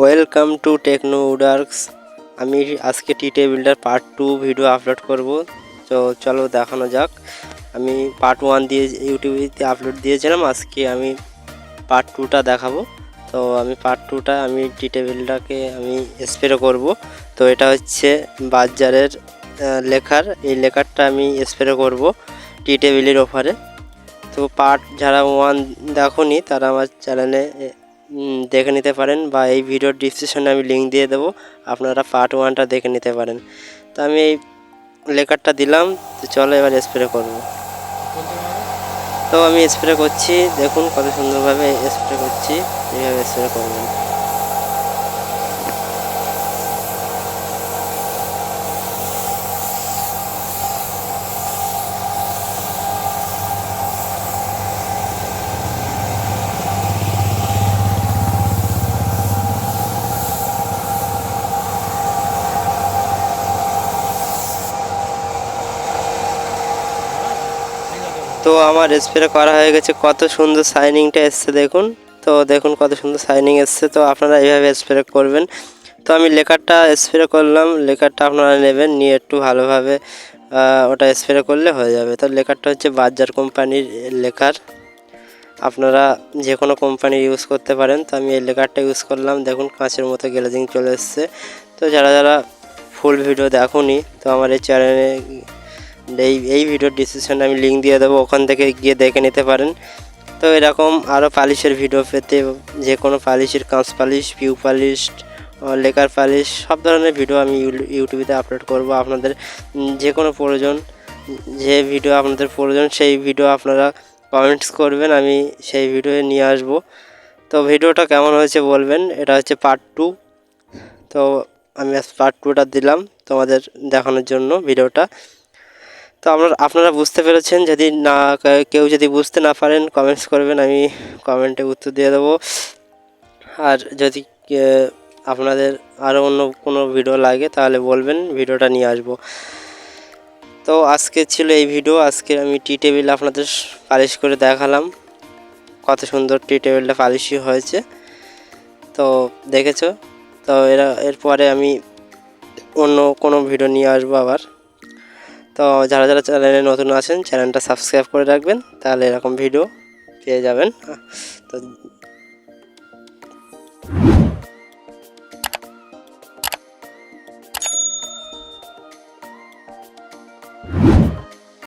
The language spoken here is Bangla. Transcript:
ওয়েলকাম টু টেকনো উডার্কস আমি আজকে টি টেবিলটার পার্ট টু ভিডিও আপলোড করব। তো চলো দেখানো যাক। আমি পার্ট ওয়ান দিয়ে ইউটিউবে আপলোড দিয়েছিলাম। আজকে আমি পার্ট টুটা দেখাবো। তো আমি পার্ট টুটা আমি টি টেবিলটাকে আমি স্প্রে করব। তো এটা হচ্ছে বাজারের লেখার। এই লেখারটা আমি স্প্রে করব টি টেবিলের ওপরে তো পার্ট যারা ওয়ান দেখোনি, তারা আমার চ্যানেলে দেখে নিতে পারেন বা এই ভিডিওর ডিসক্রিপশানে আমি লিঙ্ক দিয়ে দেবো। আপনারা পার্ট ওয়ানটা দেখে নিতে পারেন। তো আমি এই লেকারটা দিলাম। তো চলো এবার স্প্রে করব। তো আমি স্প্রে করছি। দেখুন কত সুন্দরভাবে স্প্রে করছি। এইভাবে স্প্রে করবেন। তো আমার স্প্রে করা হয়ে গেছে। কত সুন্দর শাইনিংটা এসছে, দেখুন। তো দেখুন কত সুন্দর শাইনিং এসছে। তো আপনারা এইভাবে স্প্রে করবেন। তো আমি লেকারটা স্প্রে করলাম। লেকারটা আপনারা নেবেন, নিয়ে একটু ভালোভাবে ওটা স্প্রে করলে হয়ে যাবে। তো লেকারটা হচ্ছে বাজার কোম্পানির লেকার। আপনারা যে কোনো কোম্পানি ইউজ করতে পারেন। তো আমি এই লেকারটা ইউজ করলাম। দেখুন কাঁচের মতো গ্লেজিং চলে এসছে। তো যারা যারা ফুল ভিডিও দেখুনি, তো আমার এই চ্যানেলে এই এই ভিডিওর ডিসক্রিপশনে আমি লিঙ্ক দিয়ে দেবো, ওখান থেকে গিয়ে দেখে নিতে পারেন। তো এরকম আরও পালিশের ভিডিও পেতে, যে কোনো পালিশের কাঁচ polish PU polish lacquer polish, সব ধরনের ভিডিও আমি ইউ- ইউটিউবে আপলোড করব। আপনাদের যে কোনো প্রয়োজন, যে ভিডিও আপনাদের প্রয়োজন, সেই ভিডিও আপনারা কমেন্টস করবেন, আমি সেই ভিডিও নিয়ে আসব। তো ভিডিওটা কেমন হয়েছে বলবেন, এটা হচ্ছে পার্ট টু তো আমি পার্ট টুটা দিলাম তোমাদের দেখানোর জন্য ভিডিওটা তো আপনারা আপনারা বুঝতে পেরেছেন, যদি না, কেউ যদি বুঝতে না পারেন কমেন্টস করবেন, আমি কমেন্টে উত্তর দিয়ে দেবো। আর যদি আপনাদের আরও অন্য কোনো ভিডিও লাগে, তাহলে বলবেন, ভিডিওটা নিয়ে আসব। তো আজকে ছিল এই ভিডিও আজকে আমি টি টেবিল আপনাদের পালিশ করে দেখালাম। কত সুন্দর টি টেবিলটা পালিশই হয়েছে। তো দেখেছ? তো এরা, এরপরে আমি অন্য কোনো ভিডিও নিয়ে আসব আবার। তো যারা যারা চ্যানেলে নতুন আছেন, চ্যানেলটা সাবস্ক্রাইব করে রাখবেন, তাহলে এরকম ভিডিও পেয়ে যাবেন। তো